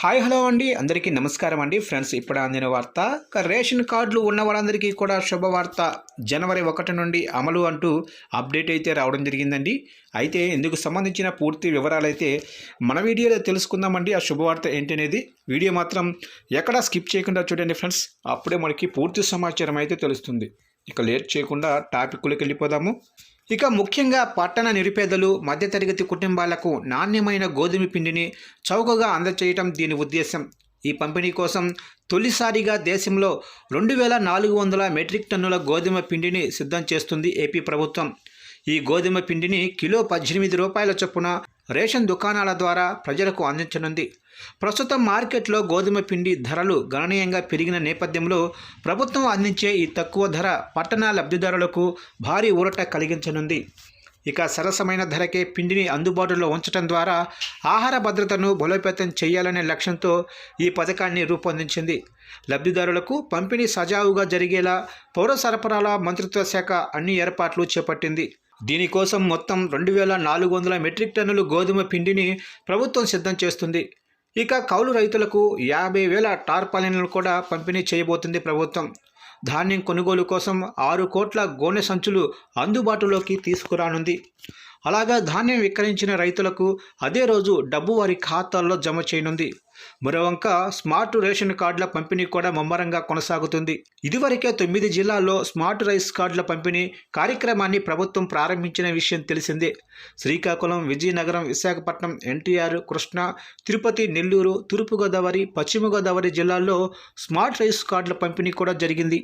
Hi hello అండి. అందరికీ నమస్కారం అండి. ఫ్రెండ్స్ ఇప్పుడు అందిన వార్త రేషన్ కార్డులు ఉన్న వాళ్ళందరికీ కూడా శుభవార్త. జనవరి ఒకటి నుండి అమలు అంటూ అప్డేట్ అయితే రావడం జరిగిందండి. అయితే ఇందుకు సంబంధించిన పూర్తి వివరాలు అయితే మన వీడియోలో తెలుసుకుందామండి. ఆ శుభవార్త ఏంటి అనేది వీడియో మాత్రం ఎక్కడా స్కిప్ చేయకుండా చూడండి ఫ్రెండ్స్. అప్పుడే మనకి పూర్తి సమాచారం అయితే తెలుస్తుంది. ఇక లేట్ చేయకుండా టాపిక్లోకి వెళ్ళిపోదాము. ఇక ముఖ్యంగా పట్టణ నిరుపేదలు మధ్యతరగతి కుటుంబాలకు నాణ్యమైన గోధుమ పిండిని చౌకగా అందచేయటం దీని ఉద్దేశం. ఈ పంపిణీ కోసం తొలిసారిగా దేశంలో రెండు వేల నాలుగు వందల మెట్రిక్ టన్నుల గోధుమ పిండిని సిద్ధం చేస్తుంది ఏపీ ప్రభుత్వం. ఈ గోధుమ పిండిని కిలో పద్దెనిమిది రూపాయల చొప్పున రేషన్ దుకాణాల ద్వారా ప్రజలకు అందించనుంది. ప్రస్తుతం మార్కెట్లో గోధుమ పిండి ధరలు గణనీయంగా పెరిగిన నేపథ్యంలో ప్రభుత్వం అందించే ఈ తక్కువ ధర పట్టణ లబ్ధిదారులకు భారీ ఊరట కలిగించనుంది. ఇక సరసమైన ధరకే పిండిని అందుబాటులో ఉంచడం ద్వారా ఆహార భద్రతను బలోపేతం చేయాలనే లక్ష్యంతో ఈ పథకాన్ని రూపొందించింది. లబ్ధిదారులకు పంపిణీ సజావుగా జరిగేలా పౌర సరఫరాల మంత్రిత్వ శాఖ అన్ని ఏర్పాట్లు చేపట్టింది. దీనికోసం మొత్తం రెండు వేల నాలుగు వందల మెట్రిక్ టన్నులు గోధుమ పిండిని ప్రభుత్వం సిద్ధం చేస్తుంది. ఇక కౌలు రైతులకు యాభై వేల టార్పాలిన్లను కూడా పంపిణీ చేయబోతుంది ప్రభుత్వం. ధాన్యం కొనుగోలు కోసం ఆరు కోట్ల గోనె సంచులు అందుబాటులోకి తీసుకురానుంది. అలాగా ధాన్యం విక్రయించిన రైతులకు అదే రోజు డబ్బు వారి ఖాతాల్లో జమ చేయనుంది. మరోవంక స్మార్ట్ రేషన్ కార్డుల పంపిణీ కూడా ముమ్మరంగా కొనసాగుతుంది. ఇదివరకే తొమ్మిది జిల్లాల్లో స్మార్ట్ రైస్ కార్డుల పంపిణీ కార్యక్రమాన్ని ప్రభుత్వం ప్రారంభించిన విషయం తెలిసిందే. శ్రీకాకుళం విజయనగరం విశాఖపట్నం ఎన్టీఆర్ కృష్ణా తిరుపతి నెల్లూరు తూర్పుగోదావరి పశ్చిమ గోదావరి జిల్లాల్లో స్మార్ట్ రైస్ కార్డుల పంపిణీ కూడా జరిగింది.